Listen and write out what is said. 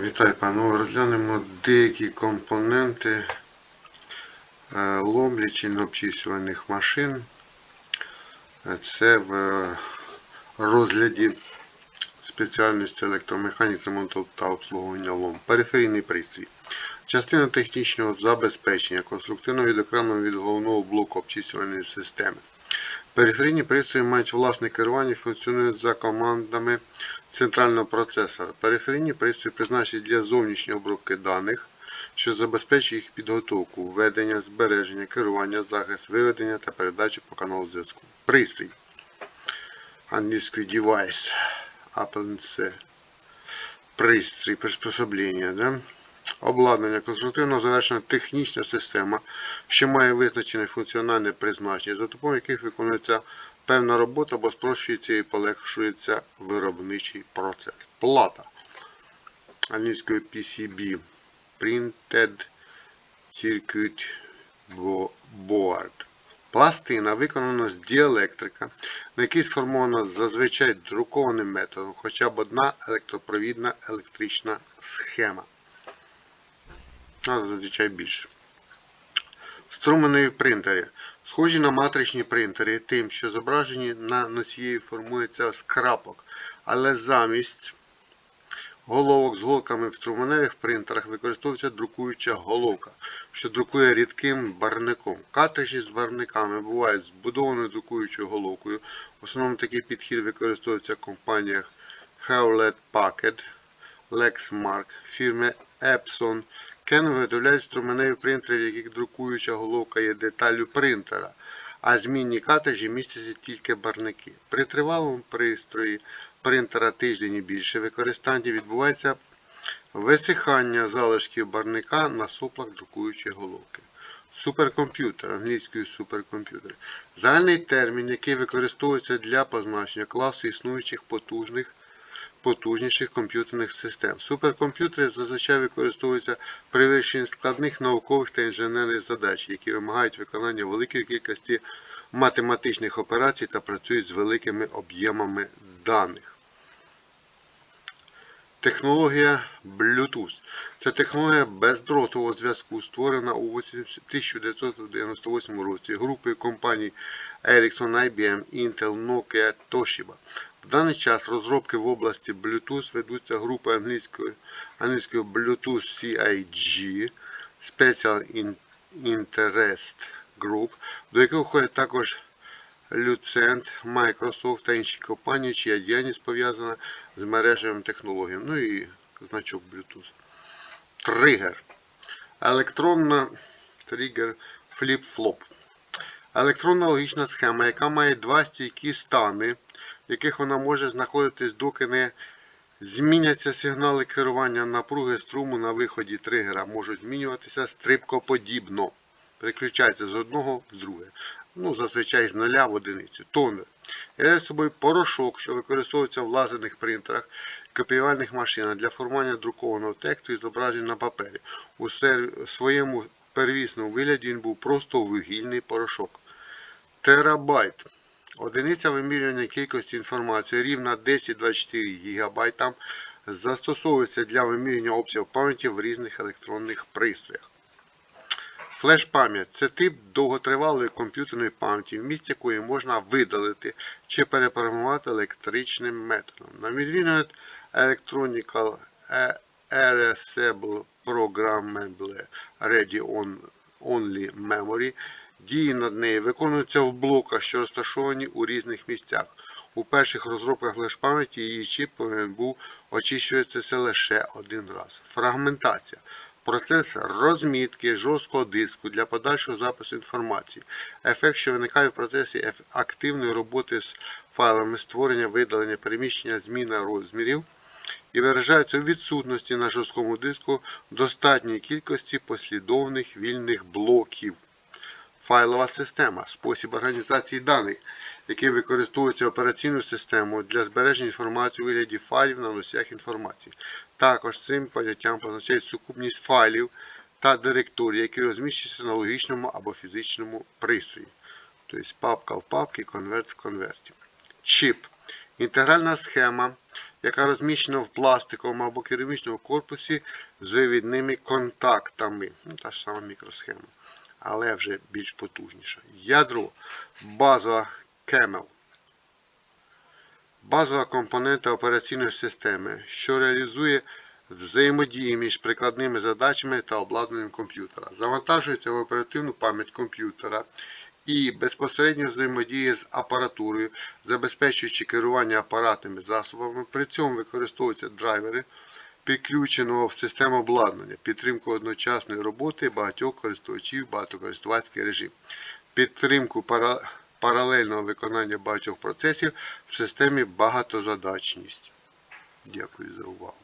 Вітаю, панове. Розглянемо деякі компоненти е, ломлячо-обчислювальних машин. Е, Це в е, розгляді спеціальності електромеханіки ремонту та обслуговування лом. Периферійний пристрій. Частина технічного забезпечення, конструктивно відокремлено від головного блоку обчислювальної системи. Периферійні пристрої мають власне керування і функціонують за командами центрального процесора. Периферійні пристрої призначені для зовнішньої обробки даних, що забезпечує їх підготовку, введення, збереження, керування, захист, виведення та передачу по каналу зв'язку. Пристрій. Англійський девайс. Apple Пристрій, приспособлення. Да? Обладнання конструктивно завершена технічна система, що має визначене функціональне призначення, за допомогою яких виконується певна робота або спрощується і полегшується виробничий процес. Плата англійською PCB Printed Circuit Board. Пластина виконана з діелектрика, на якій сформована зазвичай друкованим методом хоча б одна електропровідна електрична схема зазвичай більше. Струмені принтери. Схожі на матричні принтери, тим, що зображені на носії формується з крапок, але замість головок з голками в струменевих принтерах використовується друкуюча головка, що друкує рідким барником. Картриджі з барниками бувають збудованою друкуючою головкою. В основному такий підхід використовується в компаніях Hewlett Packard, Lexmark, фірми Epson, Canon виготовляють струменеві принтери, в яких друкуюча головка є деталлю принтера, а змінні картриджі містяться тільки барники. При тривалому пристрої принтера тиждень і більше використання відбувається висихання залишків барника на соплах друкуючої головки. Суперкомп'ютер, англійською суперкомп'ютер. Загальний термін, який використовується для позначення класу існуючих потужних потужніших комп'ютерних систем. Суперкомп'ютери зазвичай використовуються при вирішенні складних наукових та інженерних задач, які вимагають виконання великої кількості математичних операцій та працюють з великими об'ємами даних. Технологія Bluetooth. Це технологія бездротового зв'язку, створена у 1998 році групою компаній Ericsson, IBM, Intel, Nokia, Toshiba. В даний час розробки в області Bluetooth ведуться групи англійської, англійської Bluetooth CIG Special Interest Group, до яких входять також Lucent, Microsoft та інші компанії, чия діяльність пов'язана з мережевими технологіями. Ну і значок Bluetooth. Тригер. Електронна тригер фліп-флоп. Електронна логічна схема, яка має два стійкі стани, яких вона може знаходитись, доки не зміняться сигнали керування напруги струму на виході тригера, можуть змінюватися стрибкоподібно. Переключається з одного в друге. Ну, зазвичай з нуля в одиницю. Тонер. Я з собою порошок, що використовується в лазерних принтерах копіювальних машинах для формування друкованого тексту і зображень на папері. У своєму первісному вигляді він був просто вугільний порошок. Терабайт. Одиниця вимірювання кількості інформації рівна 1024 ГБ застосовується для вимірювання обсягу пам'яті в різних електронних пристроях. Флеш-пам'ять це тип довготривалої комп'ютерної пам'яті, вміст якої можна видалити чи перепрограмувати електричним методом. На відміну від Electronical Erasable Programmable Ready Only Memory, дії над нею виконуються в блоках, що розташовані у різних місцях. У перших розробках флеш-пам'яті її чіп повинен був очищуватися лише один раз. Фрагментація. Процес розмітки жорсткого диску для подальшого запису інформації. Ефект, що виникає в процесі активної роботи з файлами створення, видалення, переміщення, зміна розмірів і виражається у відсутності на жорсткому диску достатньої кількості послідовних вільних блоків. Файлова система спосіб організації даних, який використовується операційною системою для збереження інформації у вигляді файлів на носіях інформації. Також цим поняттям позначають сукупність файлів та директорій, які розміщуються на логічному або фізичному пристрої. Тобто папка в папці, конверт в конверті. Чіп Інтегральна схема, яка розміщена в пластиковому або керамічному корпусі з вивідними контактами. Ну, та ж сама мікросхема, але вже більш потужніша. Ядро базова Camel. Базова компонента операційної системи, що реалізує взаємодії між прикладними задачами та обладнанням комп'ютера. Завантажується в оперативну пам'ять комп'ютера і безпосередньо взаємодіє з апаратурою, забезпечуючи керування апаратними засобами. При цьому використовуються драйвери підключеного в систему обладнання, підтримку одночасної роботи багатьох користувачів, багатокористувацький режим, підтримку пара- паралельного виконання багатьох процесів в системі багатозадачність. Дякую за увагу.